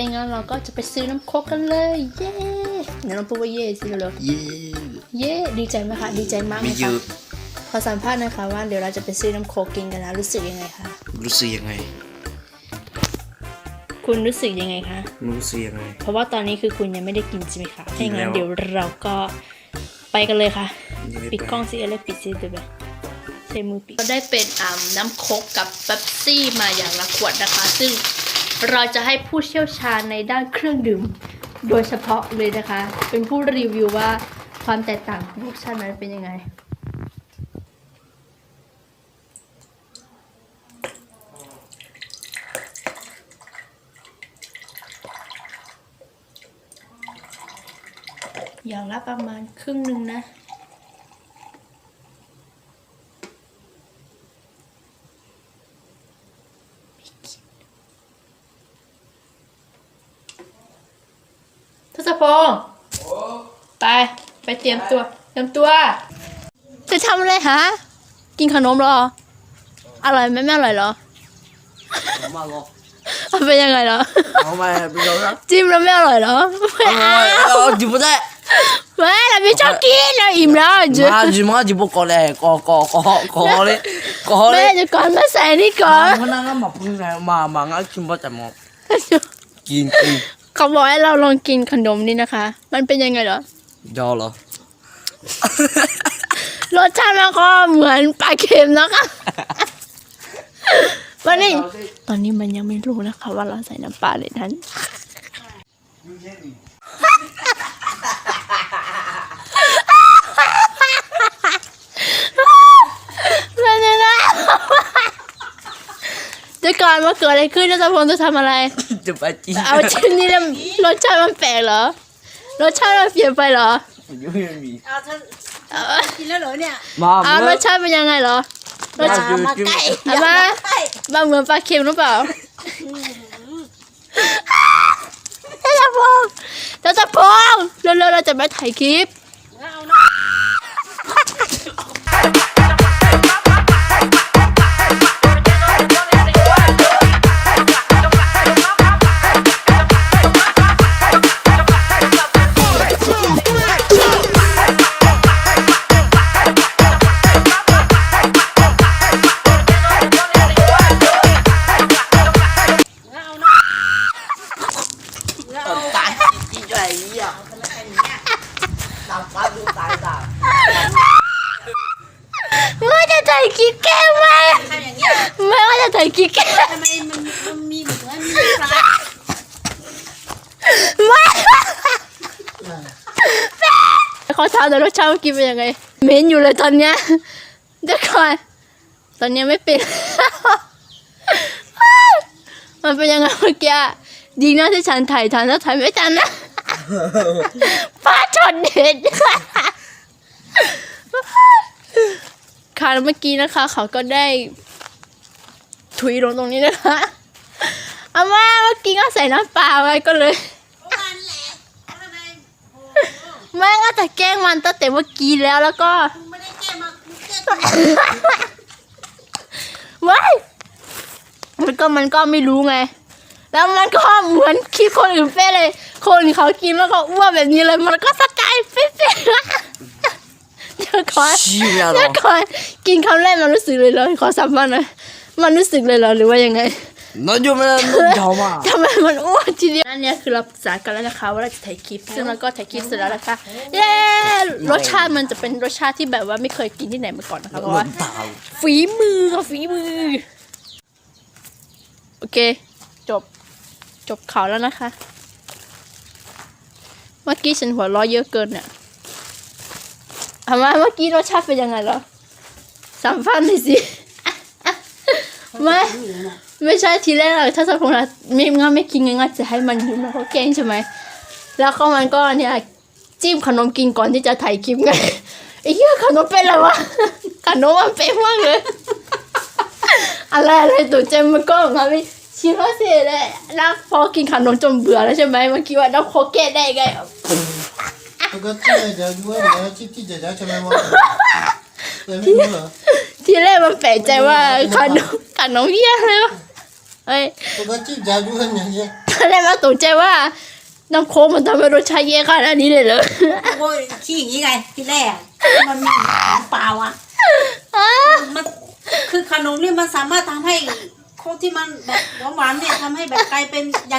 ถ้าอย่างนั้นเราก็จะไปซื้อน้ำโคกกันเลย เย้เดี๋ยวน้องพูดว่าเย้สิเร็วเย้ๆเย้ดีใจไหมคะดีใจมากไหมไม่เยคะอะขอสัมภาษณ์หนะคะว่าเดี๋ยวเราจะไปซื้อน้ำโคกกินกันนะรู้สึกยังไงคะรู้สึกยังไงคุณรู้สึกยังไงคะ รู้สึกยังไง เพราะว่าตอนนี้คือคุณยังไม่ได้กินใช่ไหมคะถ้าอย่างนั้นกิเดี๋ยนวแล้วเราก็ไปกันเลยค่ะ ยังไม่ปิดไปกล้องสิอะไรปิดสิเดี๋ยวแบบใช้มือปิดก็ได้เป็นอ่าน้ำโคกกับเป๊ปซี่มาอย่างละขวดนะคะ ซึ่ง เราจะให้ผู้เชี่ยวชาญในด้านเครื่องดื่ม โดยเฉพาะเลยนะคะ เป็นผู้รีวิวว่าความแตกต่างของรสชาตินั้นเป็นยังไง อย่างละประมาณครึ่งหนึ่งนะ ทศพงศ์ไป ไปเตรียมตัว เตรียมตัว จะทำอะไรฮะ กินขนมเหรอ อร่อยไหมไม่อร่อยเหรอมาลอมันเป็นยังไงเหรอเอามาเป็นยังไงจิ้มแล้วไม่อร่อยเหรอไม่เอาเอาเอาจิบได้ไม่เราไม่ชอบกินเราอิ่มแล้วจะมาจิมาจิบก่อนเลยก่อก่อก่อก่อเลยก่อเลแม่ยจะก่อนมาใส่นี่ก่อนมานั่งมาพึ่งไงมามางั้นชิมบ่แต่หมดกินกิน เขาบอกให้เราลองกินขนมนี่นะคะ มันเป็นยังไงเหรอ ยอเหรอ รสชาติมันก็เหมือนปลาเค็มนะคะวันนี้ตอนนี้มันยังไม่รู้นะคะ ว่าเราใส่น้ำปลาเลยนั้นแล้วเนี่ยนะเดี๋ยวก่อนมาเกิดอะไรขึ้นนะจ๊ะพงจะทำอะไร จะไปจีเอาชิ้นนี้แล้วรสชาติมันแปลกเหรอ รสชาติมันเปลี่ยนไปเหรอยังไม่มีเอาท่านเอากินแล้วเหรอเนี่ยมาเอารสชาติเป็นยังไงเหรอ รสชาติมาใกล้เอามาใกล้มันเหมือนปลาเค็มหรือเปล่าเจ้าจะพงเจ้าจะพงเร็วๆเราจะไปถ่ายคลิป จะถ่ายคลิปแกล้งไหมทำอย่างเงี้ยไม่ว่าจะถ่ายคลิปแกล้งทำไมมันมันมีเหมือนมีปลาไม่เขาถามแต่รสชาติเมื่อกี้เป็นยังไงเหม็นอยู่เลยตอนเนี้ยเดี๋ยวก่อนตอนเนี้ยไม่เป็น มันเป็นยังไงเมื่อกี้ดีนะที่ฉันถ่ายทันถ้าถ่ายไม่ทันนะป้าชนเด็ด ค่ะแล้วเมื่อกี้นะคะ เขาก็ได้ ถุยลงตรงนี้นะคะอามาเมื่อกี้ก็ใส่น้ำปลาไว้ก็เลยมแหละทำไมโอ้โหแม่ก็จะแกล้งมันตั้งแต่เมื่อกี้แล้วแล้วก็ไม่ได้แก้มามึงแก้ตัวว้ายมันก็มันก็ไม่รู้ไง แล้วมันก็เหมือนคิดคนอื่นเป๊ะเลย คนเขากินแล้วก็อ้วนแบบนี้เลย มันก็สกายเป๊ะๆ เดี๋ยวก่อนชี้เนี่ยเหรเดี๋อยวก่อนกินคำแรกมันรู้สึกเลยเหรอขอสัมภาษณ์หน่อยมันรู้สึกเลยเหรอหรือว่ายังไงน้องอยู่ไม่ได้ยาวมาก ทำไมมันอ้วนทีเดียวนั่นเนี่ยคือเราปรึกษากันแล้วนะคะว่าเราจะถ่ายคลิป ซึ่งเราก็ถ่ายคลิปเสร็จแล้วนะคะเย้รสชาติมันจะเป็นรสชาติที่แบบว่าไม่เคยกินที่ไหนมาก่อนนะคะเพราะว่า ตาฝีมือค่ะฝีมือ โอเค จบ จบข่าวแล้วนะคะ เมื่อกี้ฉันหัวเร้อเยอะเกินเนี่ย ถามว่าเมื่อกี้รสชาติเป็นยังไงเหรอสัมภาษณ์หน่อยสิไม่ไม่ใช่ทีแรกอะถ้าสมมติว่าไม่งั้นไม่กินงั้นจะให้มันยิ้มแล้วก็แกล้งใช่ไหมแล้วก็มันก็เนี่ยจิ้มขนมกินก่อนที่จะถ่ายคลิปไงไอ้เหี้ยขนมเป็นอะไรวะขนมมันเป็นมากเลยอะไรอะไรตัวเจมมันก็มาไม่ชิมแล้วเสียเลยแล้วพอกินขนมจนเบื่อแล้วใช่ไหมเมื่อกี้ว่าน้ำโคเกตได้ไง ก็거쯤에 내가 누가 내가 찝찝대 나 정말 뭐. 왜 몰 라? ทีแรกมันแปลกใจว่าขันขันน้องเยี่ยเลยวะเอ้ย 누가 찝 자주 하냐 이 제. ตอนแรกมันตกใจว่าน้ำโค้งมันทำให้รสชาติเย่ขนาดนี้เลยเหรอโอ้ยขี้อย่างนี้ไงที่แรกมันมีเปล่าอะมันคือขนมเนี่ยมันสามารถทำให้โค้กที่มันแบบหวานๆเนี่ยทำให้แบบกลายเป็นอย่าง